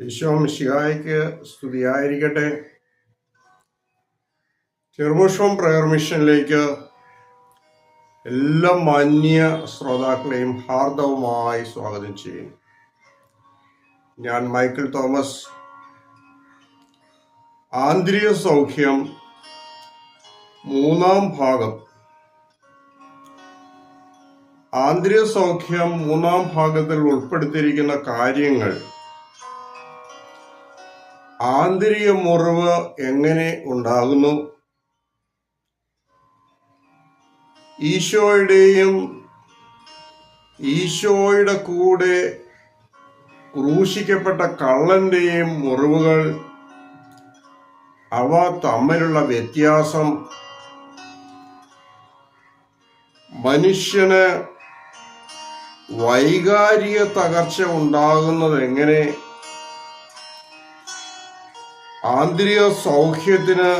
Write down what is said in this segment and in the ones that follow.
ഈശോ മിശിഹായ്ക്ക് സ്തുതിയായിരിക്കട്ടെ. ചെറുപുഷ്പം പ്രയർ മിഷനിലേക്ക് എല്ലാ മാന്യ ശ്രോതാക്കളെയും ഹാർദവമായി സ്വാഗതം ചെയ്യുന്നു. ഞാൻ മൈക്കിൾ തോമസ്. ആന്തരിക സൗഖ്യം മൂന്നാം ഭാഗം. ആന്തരിക സൗഖ്യം മൂന്നാം ഭാഗത്തിൽ ഉൾപ്പെടുത്തിയിരിക്കുന്ന കാര്യങ്ങൾ ആന്തരിക മുറിവ് എങ്ങനെ ഉണ്ടാകുന്നു? ഈശോയുടെയും ഈശോയുടെ കൂടെ ക്രൂശിക്കപ്പെട്ട കള്ളന്റെയും മുറിവുകൾ അവ തമ്മിലുള്ള വ്യത്യാസം മനുഷ്യന് വൈകാരിക തകർച്ച ഉണ്ടാകുന്നത് എങ്ങനെ ആന്തരിക സൗഖ്യത്തിന്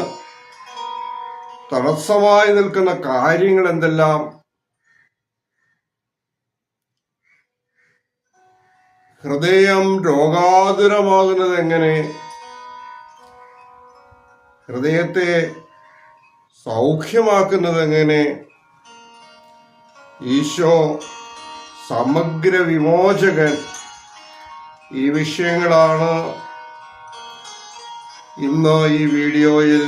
തടസ്സമായി നിൽക്കുന്ന കാര്യങ്ങൾ എന്തെല്ലാം ഹൃദയം രോഗാതുരമാകുന്നത് എങ്ങനെ? ഹൃദയത്തെ സൗഖ്യമാക്കുന്നത് എങ്ങനെ? ഈശോ സമഗ്ര വിമോചകൻ ഈ വിഷയങ്ങളാണ് ഇന്ന് ഈ വീഡിയോയിൽ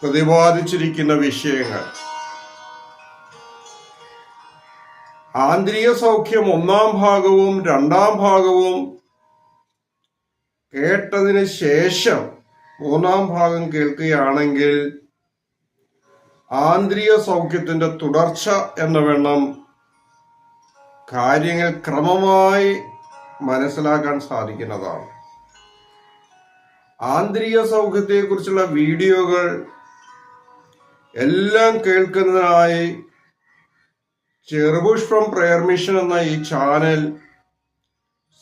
പ്രതിപാദിച്ചിരിക്കുന്ന വിഷയങ്ങൾ. ആന്തരിക സൗഖ്യം ഒന്നാം ഭാഗവും രണ്ടാം ഭാഗവും കേട്ടതിന് ശേഷം മൂന്നാം ഭാഗം കേൾക്കുകയാണെങ്കിൽ ആന്തരിക സൗഖ്യത്തിന്റെ തുടർച്ച എന്ന വണ്ണം കാര്യങ്ങൾ ക്രമമായി മനസ്സിലാക്കാൻ സാധിക്കുന്നതാണ്. ആന്തരിക സൗഖ്യത്തെക്കുറിച്ചുള്ള വീഡിയോകൾ എല്ലാം കേൾക്കുന്നതിനായി ഫ്രം പ്രയർ മിഷൻ എന്ന ഈ ചാനൽ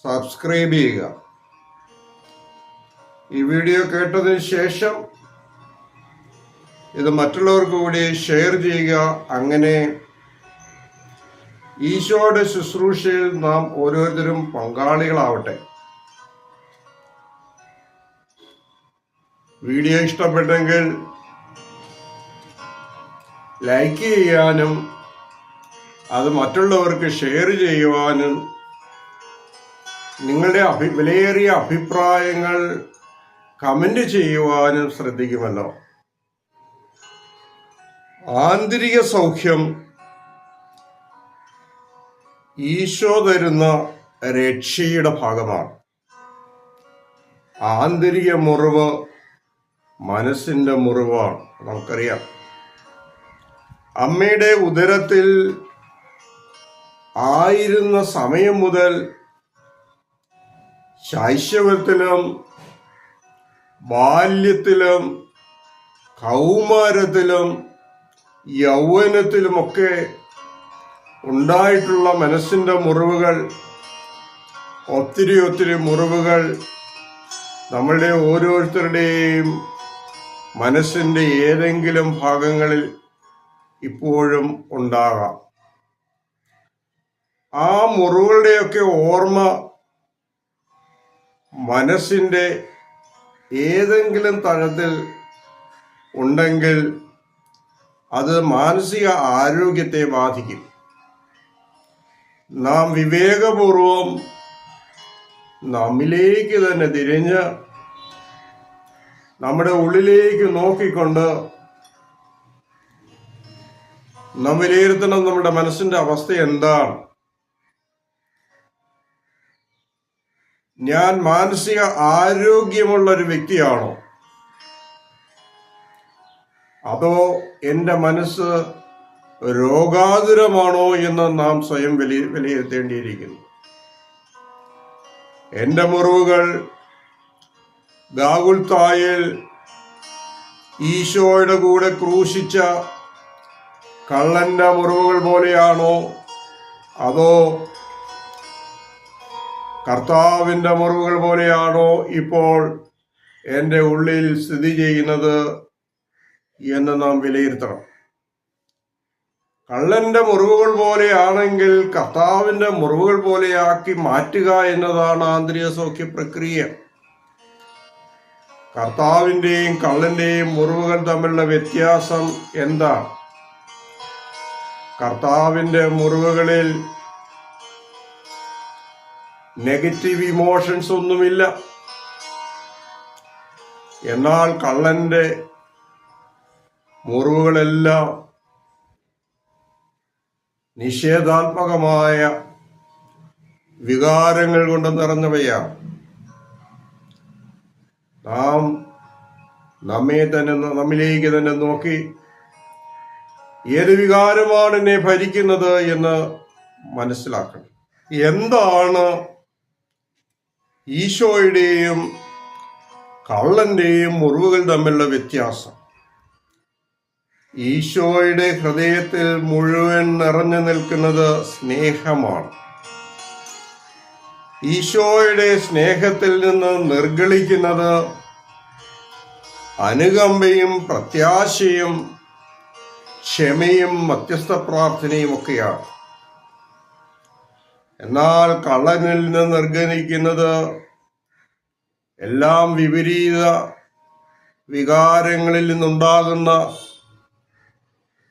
സബ്സ്ക്രൈബ് ചെയ്യുക. ഈ വീഡിയോ കേട്ടതിന് ശേഷം ഇത് മറ്റുള്ളവർക്ക് കൂടി ഷെയർ ചെയ്യുക. അങ്ങനെ ഈശോയുടെ ശുശ്രൂഷയിൽ നാം ഓരോരുത്തരും പങ്കാളികളാവട്ടെ. വീഡിയോ ഇഷ്ടപ്പെട്ടെങ്കിൽ ലൈക്ക് ചെയ്യാനും അത് മറ്റുള്ളവർക്ക് ഷെയർ ചെയ്യുവാനും നിങ്ങളുടെ അഭി വിലയേറിയ അഭിപ്രായങ്ങൾ കമന്റ് ചെയ്യുവാനും ശ്രദ്ധിക്കുമല്ലോ. ആന്തരിക സൗഖ്യം ഈശോ തരുന്ന രക്ഷയുടെ ഭാഗമാണ്. ആന്തരിക മുറിവ് മനസ്സിന്റെ മുറിവാണ്. നമുക്കറിയാം. അമ്മയുടെ ഉദരത്തിൽ ആയിരുന്ന സമയം മുതൽ ശൈശവത്തിലും ബാല്യത്തിലും കൗമാരത്തിലും യൗവനത്തിലുമൊക്കെ ഉണ്ടായിട്ടുള്ള മനസ്സിന്റെ മുറിവുകൾ ഒത്തിരി ഒത്തിരി മുറിവുകൾ നമ്മളുടെ ഓരോരുത്തരുടെയും മനസ്സിന്റെ ഏതെങ്കിലും ഭാഗങ്ങളിൽ ഇപ്പോഴും ഉണ്ടാകാം. ആ മുറിവുകളുടെയൊക്കെ ഓർമ്മ മനസ്സിന്റെ ഏതെങ്കിലും തരത്തിൽ ഉണ്ടെങ്കിൽ അത് മാനസിക ആരോഗ്യത്തെ ബാധിക്കും. നാം വിവേകപൂർവം നമ്മിലേക്ക് തന്നെ തിരിഞ്ഞ് നമ്മുടെ ഉള്ളിലേക്ക് നോക്കിക്കൊണ്ട് നാം വിലയിരുത്തണം നമ്മുടെ മനസ്സിന്റെ അവസ്ഥ എന്താണ്? ഞാൻ മാനസിക ആരോഗ്യമുള്ള ഒരു വ്യക്തിയാണോ? അതോ എന്റെ മനസ്സ് രോഗാതുരമാണോ എന്ന് നാം സ്വയം വിലയിരുത്തേണ്ടിയിരിക്കുന്നു. എന്റെ മുറിവുകൾ ഗാഗുൽത്തായിൽ ഈശോയുടെ കൂടെ ക്രൂശിച്ച കള്ളന്റെ മുറിവുകൾ പോലെയാണോ? അതോ കർത്താവിന്റെ മുറിവുകൾ പോലെയാണോ ഇപ്പോൾ എന്റെ ഉള്ളിൽ സ്ഥിതി ചെയ്യുന്നത് എന്ന് നാം വിലയിരുത്തണം. കള്ളന്റെ മുറിവുകൾ പോലെയാണെങ്കിൽ കർത്താവിന്റെ മുറിവുകൾ പോലെയാക്കി മാറ്റുക എന്നതാണ് ആന്തരിക സൗഖ്യ പ്രക്രിയ. കർത്താവിന്റെയും കള്ളന്റെയും മുറിവുകൾ തമ്മിലുള്ള വ്യത്യാസം എന്താണ് കർത്താവിന്റെ മുറിവുകളിൽ നെഗറ്റീവ് ഇമോഷൻസ് ഒന്നുമില്ല. എന്നാൽ കള്ളന്റെ മുറിവുകളെല്ലാം നിഷേധാത്മകമായ വികാരങ്ങൾ കൊണ്ട് നിറഞ്ഞവയാണ്. നാം നമ്മെ തന്നെ നമ്മിലേക്ക് തന്നെ നോക്കി ഏത് വികാരമാണ് എന്നെ ഭരിക്കുന്നത് എന്ന് മനസ്സിലാക്കണം. എന്താണ് ഈശോയുടെയും കള്ളന്റെയും മുറിവുകൾ തമ്മിലുള്ള വ്യത്യാസം? ഈശോയുടെ ഹൃദയത്തിൽ മുഴുവൻ നിറഞ്ഞു നിൽക്കുന്നത് സ്നേഹമാണ്. ഈശോയുടെ സ്നേഹത്തിൽ നിന്ന് നിർഗളിക്കുന്നത് അനുകമ്പയും പ്രത്യാശയും ക്ഷമയും മധ്യസ്ഥ പ്രാർത്ഥനയും ഒക്കെയാണ്. എന്നാൽ കള്ളനിൽ നിന്ന് നിർഗണിക്കുന്നത് എല്ലാം വിപരീത വികാരങ്ങളിൽ നിന്നുണ്ടാകുന്ന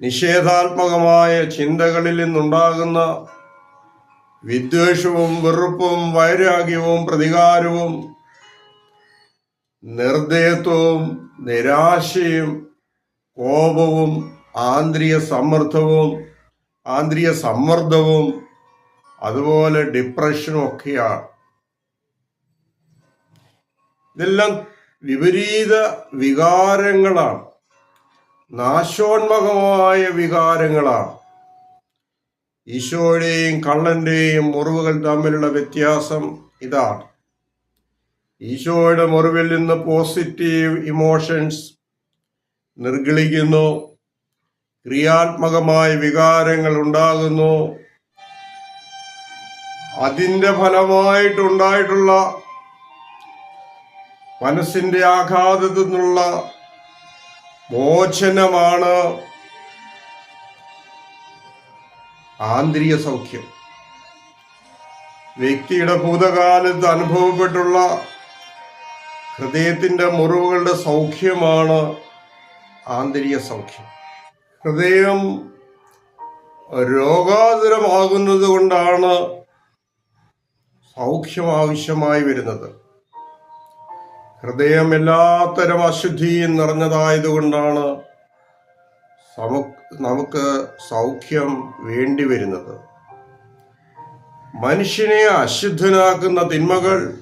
നിഷേധാത്മകമായ ചിന്തകളിൽ നിന്നുണ്ടാകുന്ന വിദ്വേഷവും വെറുപ്പും വൈരാഗ്യവും പ്രതികാരവും നിർദ്ദയത്വവും നിരാശയും കോപവും ആന്തരിക സമ്മർദ്ദവും ആന്തരിക സമ്മർദ്ദവും അതുപോലെ ഡിപ്രഷനും ഒക്കെയാണ്. ഇതെല്ലാം വിപരീത വികാരങ്ങളാണ്. നാശോന്മകമായ വികാരങ്ങളാണ്. ഈശോയുടെയും കള്ളന്റെയും മുറിവുകൾ തമ്മിലുള്ള വ്യത്യാസം ഇതാണ് ഈശോയുടെ മുറിവിൽ നിന്ന് പോസിറ്റീവ് ഇമോഷൻസ് നിർഗളിക്കുന്നു. ക്രിയാത്മകമായ വികാരങ്ങൾ ഉണ്ടാകുന്നു. അതിന്റെ ഫലമായിട്ടുണ്ടായിട്ടുള്ള മനസ്സിന്റെ ആഘാതത്തിൽ നിന്നുള്ള മോചനമാണ് ആന്തരിക സൗഖ്യം. വ്യക്തിയുടെ ഭൂതകാലത്ത് അനുഭവപ്പെട്ടുള്ള ഹൃദയത്തിന്റെ മുറിവുകളുടെ സൗഖ്യമാണ് ആന്തരിക സൗഖ്യം. ഹൃദയം രോഗാതുരമാകുന്നത് കൊണ്ടാണ് സൗഖ്യം ആവശ്യമായി വരുന്നത്. ഹൃദയം എല്ലാത്തരം അശുദ്ധിയും നിറഞ്ഞതായതുകൊണ്ടാണ് നമുക്ക് സൗഖ്യം വേണ്ടി വരുന്നത്. മനുഷ്യനെ അശുദ്ധനാക്കുന്ന തിന്മകൾ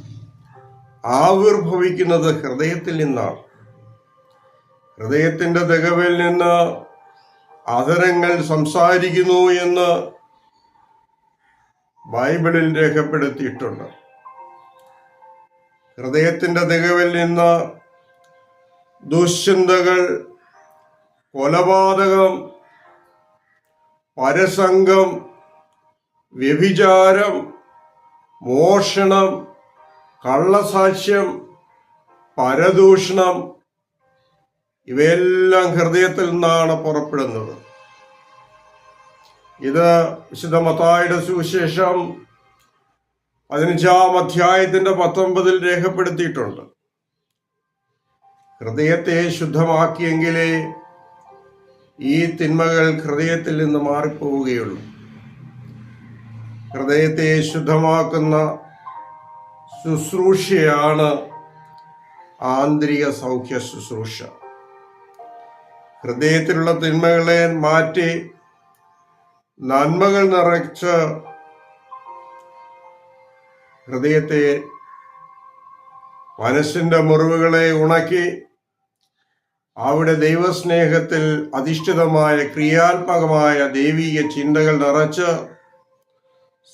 ആവിർഭവിക്കുന്നത് ഹൃദയത്തിൽ നിന്നാണ്. ഹൃദയത്തിന്റെ തികവിൽ നിന്ന് അധരങ്ങൾ സംസാരിക്കുന്നു എന്ന് ബൈബിളിൽ രേഖപ്പെടുത്തിയിട്ടുണ്ട്. ഹൃദയത്തിന്റെ തികവിൽ നിന്ന് ദുശ്ചിന്തകൾ കൊലപാതകം പരസംഗം വ്യഭിചാരം മോഷണം കള്ളസാക്ഷ്യം പരദൂഷണം ഇവയെല്ലാം ഹൃദയത്തിൽ നിന്നാണ് പുറപ്പെടുന്നത്. ഇത് വിശുദ്ധ മത്തായുടെ സുവിശേഷം പതിനഞ്ചാം അധ്യായത്തിന്റെ പത്തൊമ്പതിൽ രേഖപ്പെടുത്തിയിട്ടുണ്ട്. ഹൃദയത്തെ ശുദ്ധമാക്കിയെങ്കിലേ ഈ തിന്മകൾ ഹൃദയത്തിൽ നിന്ന് മാറിപ്പോവുകയുള്ളൂ. ഹൃദയത്തെ ശുദ്ധമാക്കുന്ന ശുശ്രൂഷയാണ് ആന്തരിക സൗഖ്യ ശുശ്രൂഷ. ഹൃദയത്തിലുള്ള തിന്മകളെ മാറ്റി നന്മകൾ നിറച്ച് ഹൃദയത്തെ മനസ്സിന്റെ മുറിവുകളെ ഉണക്കി അവിടെ ദൈവസ്നേഹത്തിൽ അധിഷ്ഠിതമായ ക്രിയാത്മകമായ ദൈവീക ചിന്തകൾ നിറച്ച്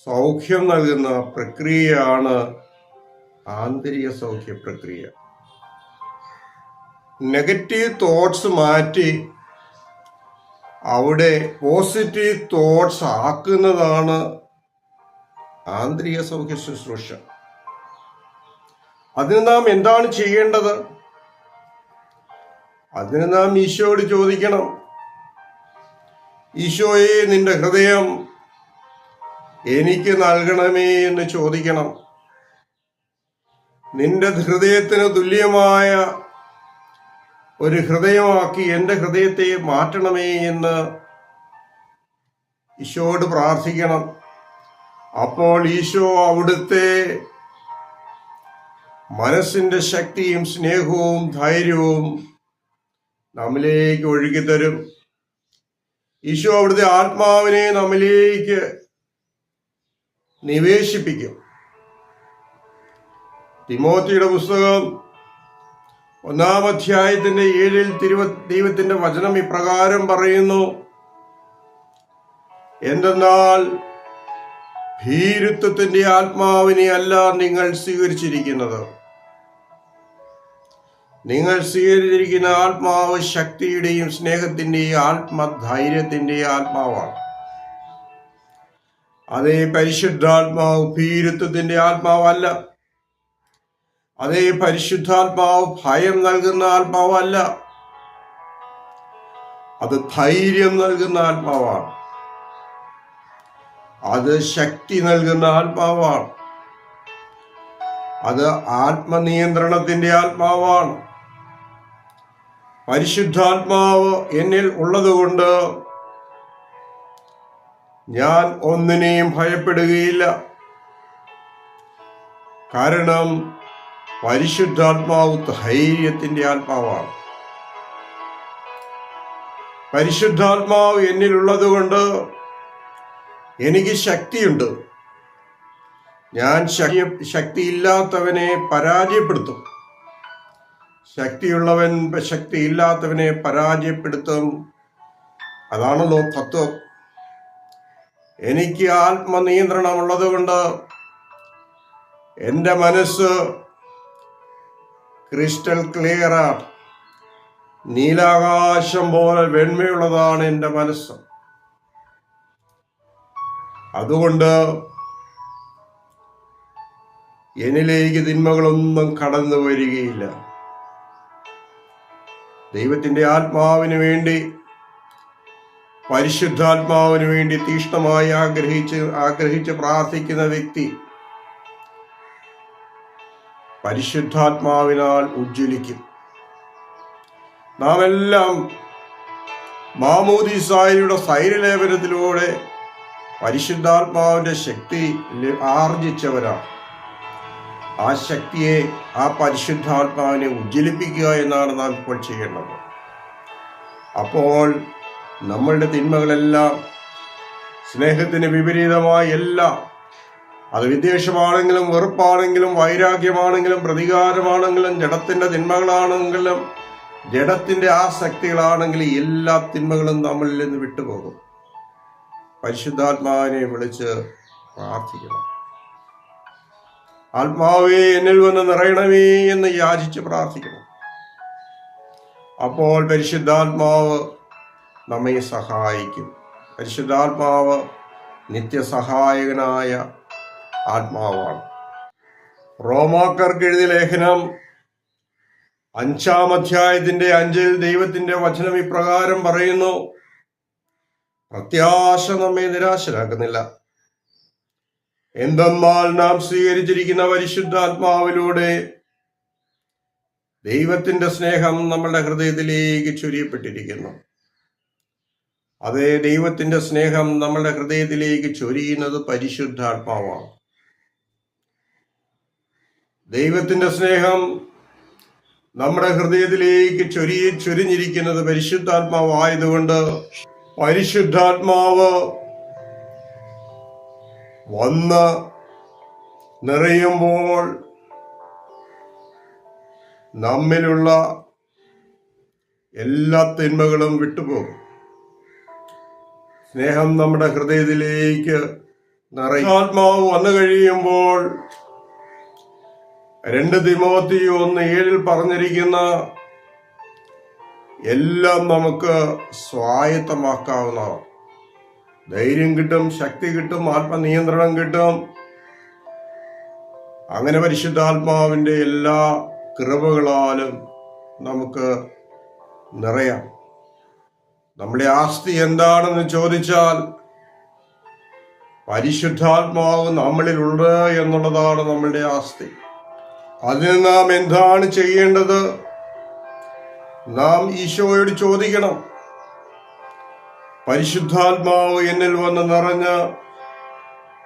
സൗഖ്യം നൽകുന്ന പ്രക്രിയയാണ് ആന്തരിക സൗഖ്യ പ്രക്രിയ. നെഗറ്റീവ് തോട്ട്സ് മാറ്റി അവിടെ പോസിറ്റീവ് തോട്ട്സ് ആക്കുന്നതാണ് ആന്തരിക സൗഖ്യ ശുശ്രൂഷ. അതിന് നാം എന്താണ് ചെയ്യേണ്ടത്? അതിന് നാം ഈശോയോട് ചോദിക്കണം. ഈശോയെ നിന്റെ ഹൃദയം എനിക്ക് നൽകണമേ എന്ന് ചോദിക്കണം. നിന്റെ ഹൃദയത്തിന് തുല്യമായ ഒരു ഹൃദയമാക്കി എന്റെ ഹൃദയത്തെ മാറ്റണമേ എന്ന് ഈശോയോട് പ്രാർത്ഥിക്കണം. അപ്പോൾ ഈശോ അവിടുത്തെ മനസ്സിന്റെ ശക്തിയും സ്നേഹവും ധൈര്യവും നമ്മിലേക്ക് ഒഴുകി തരും. ഈശോ അവിടുത്തെ ആത്മാവിനെ നമ്മിലേക്ക് നിവേശിപ്പിക്കും. തിമോത്തിയുടെ പുസ്തകം ഒന്നാം അധ്യായത്തിന്റെ ഏഴിൽ തിരുവ ദൈവത്തിന്റെ വചനം ഇപ്രകാരം പറയുന്നു. എന്തെന്നാൽ ഭീരുത്വത്തിന്റെ ആത്മാവിനെ അല്ല നിങ്ങൾ സ്വീകരിച്ചിരിക്കുന്നത്. നിങ്ങൾ സ്വീകരിച്ചിരിക്കുന്ന ആത്മാവ് ശക്തിയുടെയും സ്നേഹത്തിന്റെയും ആത്മധൈര്യത്തിന്റെയും ആത്മാവാണ്. അതേ പരിശുദ്ധാത്മാവ് ഭീരുത്വത്തിന്റെ ആത്മാവല്ല. അതേ പരിശുദ്ധാത്മാവ് ഭയം നൽകുന്ന ആത്മാവല്ല. അത് ധൈര്യം നൽകുന്ന ആത്മാവാണ്. അത് ശക്തി നൽകുന്ന ആത്മാവാണ്. അത് ആത്മനിയന്ത്രണത്തിന്റെ ആത്മാവാണ്. പരിശുദ്ധാത്മാവ് എന്നിൽ ഉള്ളതുകൊണ്ട് ഞാൻ ഒന്നിനെയും ഭയപ്പെടുകയില്ല. കാരണം പരിശുദ്ധാത്മാവ് ധൈര്യത്തിന്റെ ആത്മാവാണ്. പരിശുദ്ധാത്മാവ് എന്നിലുള്ളത് കൊണ്ട് എനിക്ക് ശക്തിയുണ്ട്. ഞാൻ ശക്തി ശക്തിയില്ലാത്തവനെ പരാജയപ്പെടുത്തും. ശക്തിയുള്ളവൻ ശക്തിയില്ലാത്തവനെ പരാജയപ്പെടുത്തും. അതാണല്ലോ തത്വം. എനിക്ക് ആത്മനിയന്ത്രണമുള്ളത് കൊണ്ട് എന്റെ മനസ്സ് ക്രിസ്റ്റൽ ക്ലിയറാണ് നീലാകാശം പോലെ വെണ്മയുള്ളതാണ് എന്റെ മനസ്സ്. അതുകൊണ്ട് എന്നിലേക്ക് തിന്മകളൊന്നും കടന്നു വരികയില്ല. ദൈവത്തിന്റെ ആത്മാവിന് വേണ്ടി പരിശുദ്ധാത്മാവിന് വേണ്ടി തീഷ്ണമായി ആഗ്രഹിച്ച് ആഗ്രഹിച്ച് പ്രാർത്ഥിക്കുന്ന വ്യക്തി പരിശുദ്ധാത്മാവിനാൽ ഉജ്ജ്വലിക്കും. നാം എല്ലാം മാമൂദിസായിയുടെ സൈരലേപനത്തിലൂടെ പരിശുദ്ധാത്മാവിന്റെ ശക്തി ആർജിച്ചവരാണ്. ആ ശക്തിയെ ആ പരിശുദ്ധാത്മാവിനെ ഉജ്ജ്വലിപ്പിക്കുക എന്നാണ് നാം ഇപ്പോൾ ചെയ്യേണ്ടത്. അപ്പോൾ നമ്മളുടെ തിന്മകളെല്ലാം സ്നേഹത്തിന് വിപരീതമായ എല്ലാം അത് വിദ്വേഷമാണെങ്കിലും വെറുപ്പാണെങ്കിലും വൈരാഗ്യമാണെങ്കിലും പ്രതികാരമാണെങ്കിലും ജഡത്തിന്റെ തിന്മകളാണെങ്കിലും ആ ആസക്തികളാണെങ്കിലും എല്ലാ തിന്മകളും നമ്മളിൽ നിന്ന് വിട്ടുപോകും. പരിശുദ്ധാത്മാവിനെ വിളിച്ച് പ്രാർത്ഥിക്കണം. ആത്മാവേ എന്നിൽ വന്ന് നിറയണമേ എന്ന് യാചിച്ച് പ്രാർത്ഥിക്കണം അപ്പോൾ പരിശുദ്ധാത്മാവ് നമ്മെ സഹായിക്കും. പരിശുദ്ധാത്മാവ് നിത്യസഹായകനായ ആത്മാവാണ്. റോമാക്കർക്ക് എഴുതിയ ലേഖനം അഞ്ചാം അധ്യായത്തിന്റെ അഞ്ചിൽ ദൈവത്തിന്റെ വചനം ഇപ്രകാരം പറയുന്നു പ്രത്യാശ നമ്മെ നിരാശരാക്കുന്നില്ല. എന്തെന്നാൽ നാം സ്വീകരിച്ചിരിക്കുന്ന പരിശുദ്ധാത്മാവിലൂടെ ദൈവത്തിന്റെ സ്നേഹം നമ്മളുടെ ഹൃദയത്തിലേക്ക് ചൊരിയപ്പെട്ടിരിക്കുന്നു. അതേ ദൈവത്തിന്റെ സ്നേഹം നമ്മളുടെ ഹൃദയത്തിലേക്ക് ചൊരിയുന്നത് പരിശുദ്ധാത്മാവാണ്. ദൈവത്തിന്റെ സ്നേഹം നമ്മുടെ ഹൃദയത്തിലേക്ക് ചൊരി ചൊരിഞ്ഞിരിക്കുന്നത് പരിശുദ്ധാത്മാവായതുകൊണ്ട് പരിശുദ്ധാത്മാവ് വന്ന് നിറയുമ്പോൾ നമ്മിലുള്ള എല്ലാ തിന്മകളും വിട്ടുപോകും. സ്നേഹം നമ്മുടെ ഹൃദയത്തിലേക്ക് നിറയും. ആത്മാവ് വന്നു കഴിയുമ്പോൾ രണ്ട് തിമോത്തി ഒന്ന് ഏഴിൽ പറഞ്ഞിരിക്കുന്ന എല്ലാം നമുക്ക് സ്വായത്തമാക്കാവുന്നതാണ്. ധൈര്യം കിട്ടും ശക്തി കിട്ടും ആത്മനിയന്ത്രണം കിട്ടും. അങ്ങനെ പരിശുദ്ധാത്മാവിന്റെ എല്ലാ കൃപകളാലും നമുക്ക് നിറയാം. നമ്മുടെ ആസ്തി എന്താണെന്ന് ചോദിച്ചാൽ പരിശുദ്ധാത്മാവ് നമ്മളിലുണ്ട് എന്നുള്ളതാണ് നമ്മളുടെ ആസ്തി. അതിന് നാം എന്താണ് ചെയ്യേണ്ടത്? നാം ഈശോയോട് ചോദിക്കണം. പരിശുദ്ധാത്മാവ് എന്നിൽ വന്ന് നിറഞ്ഞ്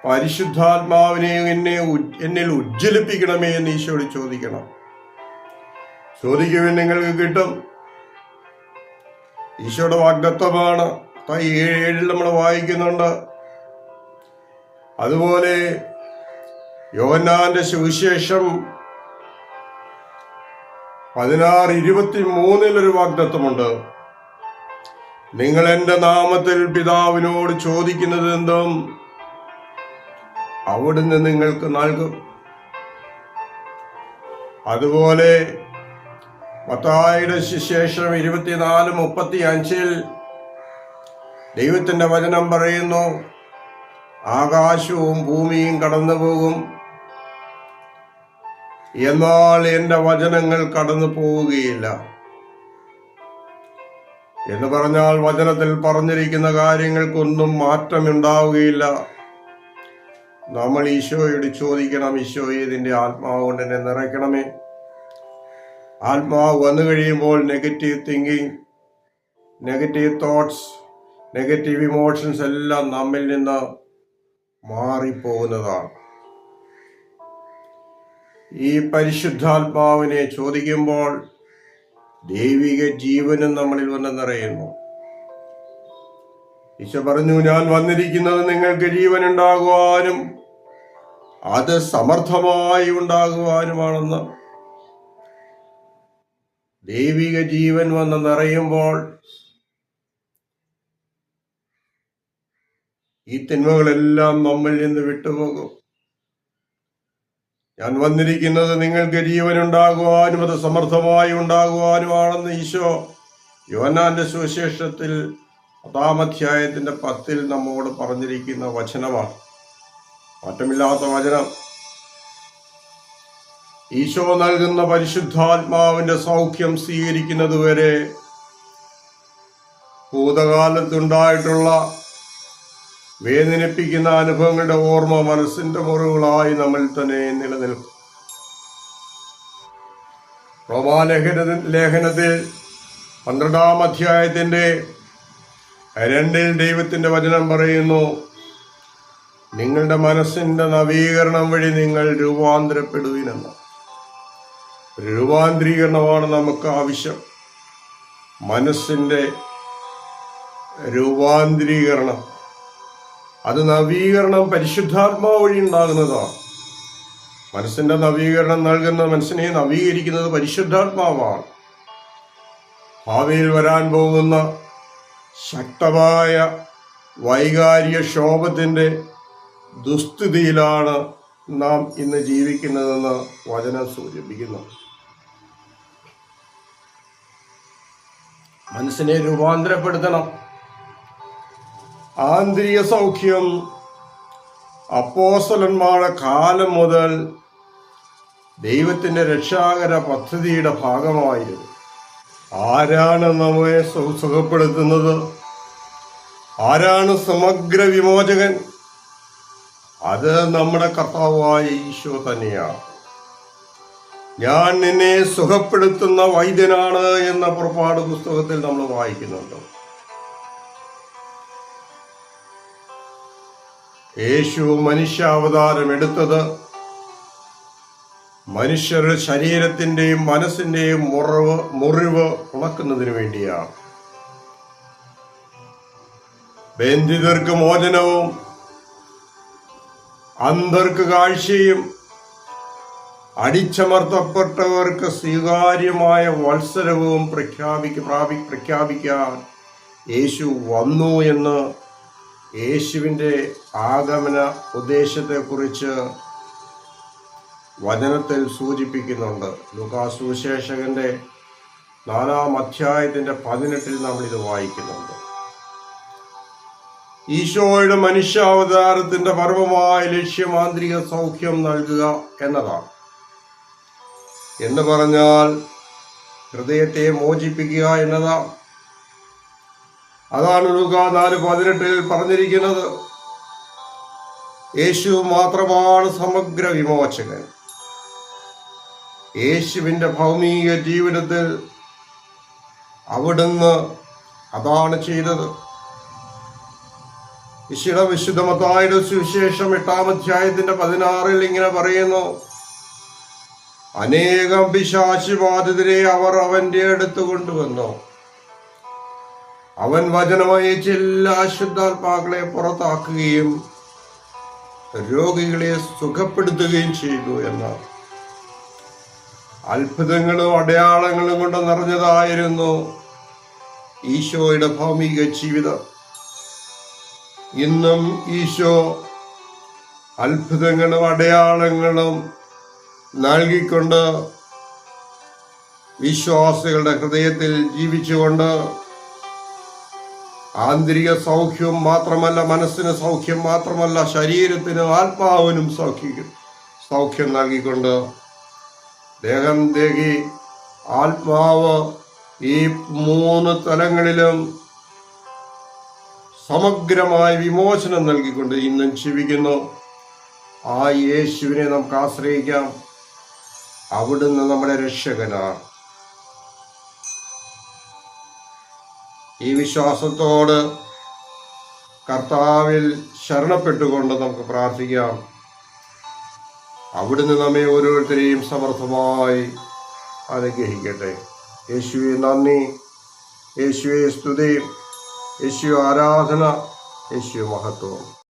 പരിശുദ്ധാത്മാവിനെ എന്നെ എന്നിൽ ഉജ്ജ്വലിപ്പിക്കണമേ എന്ന് ഈശോട് ചോദിക്കണം. ചോദിക്കുവാൻ നിങ്ങൾക്ക് കിട്ടും. ഈശോയുടെ വാഗ്ദത്വമാണ് ഏഴിൽ നമ്മൾ വായിക്കുന്നുണ്ട്. അതുപോലെ യോഹന്നാന്റെ സുവിശേഷം പതിനാറ് ഇരുപത്തി മൂന്നിലൊരു വാഗ്ദത്വമുണ്ട് നിങ്ങൾ എന്റെ നാമത്തിൽ പിതാവിനോട് ചോദിക്കുന്നത് എന്തും അവിടുന്ന് നിങ്ങൾക്ക് നൽകും. അതുപോലെ മത്തായിയുടെ ശേഷം ഇരുപത്തിനാല് മുപ്പത്തി അഞ്ചിൽ ദൈവത്തിന്റെ വചനം പറയുന്നു ആകാശവും ഭൂമിയും കടന്നു പോകും എന്നാൽ എന്റെ വചനങ്ങൾ കടന്നു പോവുകയില്ല എന്ന് പറഞ്ഞാൽ വചനത്തിൽ പറഞ്ഞിരിക്കുന്ന കാര്യങ്ങൾക്കൊന്നും മാറ്റമുണ്ടാവുകയില്ല. നമ്മൾ ഈശോയോട് ചോദിക്കണം ഈശോയെ ഇതിന്റെ ആത്മാവ് കൊണ്ട് എന്നെ നിറയ്ക്കണമേ. ആത്മാവ് വന്നു കഴിയുമ്പോൾ negative thinking negative thoughts negative emotions എല്ലാം നമ്മിൽ നിന്ന് മാറിപ്പോകുന്നതാണ്. ഈ പരിശുദ്ധാത്മാവിനെ ചോദിക്കുമ്പോൾ ദൈവിക ജീവനും നമ്മളിൽ വന്ന് നിറയുന്നു ഈശോ പറഞ്ഞു ഞാൻ വന്നിരിക്കുന്നത് നിങ്ങൾക്ക് ജീവൻ ഉണ്ടാകുവാനും അത് സമർത്ഥമായി ഉണ്ടാകുവാനുമാണെന്ന്. ദൈവിക ജീവൻ വന്ന് നിറയുമ്പോൾ ഈ തിന്മകളെല്ലാം നമ്മിൽ നിന്ന് വിട്ടുപോകും. ഞാൻ വന്നിരിക്കുന്നത് നിങ്ങൾക്ക് ജീവൻ ഉണ്ടാകുവാനും അത് സമർത്ഥമായി ഉണ്ടാകുവാനുമാണെന്ന് ഈശോ യോനാന്റെ സുവിശേഷത്തിൽ പത്താം അധ്യായത്തിന്റെ പത്തിൽ നമ്മോട് പറഞ്ഞിരിക്കുന്ന വചനമാണ്. മാറ്റമില്ലാത്ത വചനം. ഈശോ നൽകുന്ന പരിശുദ്ധാത്മാവിന്റെ സൗഖ്യം സ്വീകരിക്കുന്നതുവരെ ഭൂതകാലത്തുണ്ടായിട്ടുള്ള വേദനിപ്പിക്കുന്ന അനുഭവങ്ങളുടെ ഓർമ്മ മനസ്സിന്റെ മുറിവുകളായി നമ്മൾ തന്നെ നിലനിൽക്കും. റോമാലേഖന ലേഖനത്തിൽ പന്ത്രണ്ടാം അധ്യായത്തിന്റെ രണ്ടിൽ ദൈവത്തിന്റെ വചനം പറയുന്നു നിങ്ങളുടെ മനസ്സിന്റെ നവീകരണം വഴി നിങ്ങൾ രൂപാന്തരപ്പെടുവിനെന്ന്. രൂപാന്തരീകരണമാണ് നമുക്ക് ആവശ്യം. മനസ്സിന്റെ രൂപാന്തരീകരണം അത് നവീകരണം പരിശുദ്ധാത്മാവ് വഴി ഉണ്ടാകുന്നതാണ്. മനസ്സിന്റെ നവീകരണം നൽകുന്ന മനസ്സിനെ നവീകരിക്കുന്നത് പരിശുദ്ധാത്മാവാണ്. ഭാവിയിൽ വരാൻ പോകുന്ന ശക്തമായ വൈകാരിക ക്ഷോഭത്തിന്റെ ദുസ്ഥിതിയിലാണ് നാം ഇന്ന് ജീവിക്കുന്നതെന്ന് വചനം സൂചിപ്പിക്കുന്നു. മനസ്സിനെ രൂപാന്തരപ്പെടുത്തണം. ആന്തരിക സൗഖ്യം അപ്പോസ്തലന്മാരുടെ കാലം മുതൽ ദൈവത്തിന്റെ രക്ഷാകര പദ്ധതിയുടെ ഭാഗമായിരുന്നു. ആരാണ് നമ്മെ സുഖപ്പെടുത്തുന്നത്? ആരാണ് സമഗ്ര വിമോചകൻ? അത് നമ്മുടെ കർത്താവായ ഈശോ തന്നെയാണ്. ഞാൻ നിന്നെ സുഖപ്പെടുത്തുന്ന വൈദ്യനാണ് എന്ന പുറപ്പാട് പുസ്തകത്തിൽ നമ്മൾ വായിക്കുന്നുണ്ട്. യേശു മനുഷ്യാവതാരം എടുത്തത് മനുഷ്യരുടെ ശരീരത്തിന്റെയും മനസ്സിന്റെയും മുറിവ് മുറിവ് ഉണക്കുന്നതിന് വേണ്ടിയാണ്. ബന്ധിതർക്ക് മോചനവും അന്ധർക്ക് കാഴ്ചയും അടിച്ചമർത്തപ്പെട്ടവർക്ക് സ്വീകാര്യമായ വത്സരവും പ്രഖ്യാപിക്ക പ്രഖ്യാപിക്കാൻ യേശു വന്നു എന്ന് യേശുവിന്റെ ആഗമന ഉദ്ദേശത്തെക്കുറിച്ച് വചനത്തിൽ സൂചിപ്പിക്കുന്നുണ്ട്. ലുക്കാ സുവിശേഷകന്റെ നാലാം അധ്യായത്തിന്റെ പതിനെട്ടിൽ നമ്മൾ ഇത് വായിക്കുന്നുണ്ട്. ഈശോയുടെ മനുഷ്യാവതാരത്തിന്റെ പർവമായ ലക്ഷ്യം ആന്തരിക സൗഖ്യം നൽകുക എന്നതാണ്. എന്ന് പറഞ്ഞാൽ ഹൃദയത്തെ മോചിപ്പിക്കുക എന്നതാണ്. അതാണ് ലൂക നാല് പതിനെട്ടിൽ പറഞ്ഞിരിക്കുന്നത്. യേശു മാത്രമാണ് സമഗ്ര വിമോചകൻ. യേശുവിന്റെ ഭൗമിക ജീവിതത്തിൽ അവിടുന്ന് അതാണ് ചെയ്തത്. വിശുദ്ധ വിശുദ്ധമത്തായുടെ സുവിശേഷം എട്ടാം അധ്യായത്തിന്റെ പതിനാറിൽ ഇങ്ങനെ പറയുന്നു. അനേകം പിശാശി ബാധിതരെ അവർ അവന്റെ അടുത്ത് കൊണ്ടുവന്നു. അവൻ വചനമയച്ച് എല്ലാ അശുദ്ധാത്മാക്കളെ പുറത്താക്കുകയും രോഗികളെ സുഖപ്പെടുത്തുകയും ചെയ്തു എന്ന് അത്ഭുതങ്ങളും അടയാളങ്ങളും കൊണ്ട് നിറഞ്ഞതായിരുന്നു ഈശോയുടെ ഭൗമിക ജീവിതം. ഇന്നും ഈശോ അത്ഭുതങ്ങളും അടയാളങ്ങളും നൽകിക്കൊണ്ട് വിശ്വാസികളുടെ ഹൃദയത്തിൽ ജീവിച്ചുകൊണ്ട് ആന്തരിക സൗഖ്യം മാത്രമല്ല മനസ്സിന് സൗഖ്യം മാത്രമല്ല ശരീരത്തിനും ആത്മാവിനും സൗഖ്യം സൗഖ്യം നൽകിക്കൊണ്ട് ദേഹം ദേഹി ആത്മാവ് ഈ മൂന്ന് തലങ്ങളിലും സമഗ്രമായ വിമോചനം നൽകിക്കൊണ്ട് ഇന്നും ജീവിക്കുന്നു. ആ യേശുവിനെ നമുക്ക് ആശ്രയിക്കാം. അവിടുന്ന് നമ്മുടെ രക്ഷകനാണ്. ഈ വിശ്വാസത്തോട് കർത്താവിൽ ശരണപ്പെട്ടുകൊണ്ട് നമുക്ക് പ്രാർത്ഥിക്കാം. അവിടുന്ന് നമ്മെ ഓരോരുത്തരെയും സമർത്ഥമായി അനുഗ്രഹിക്കട്ടെ. യേശുവെ നന്ദി. യേശുവെ സ്തുതി. യേശു ആരാധന. യേശു മഹത്വം.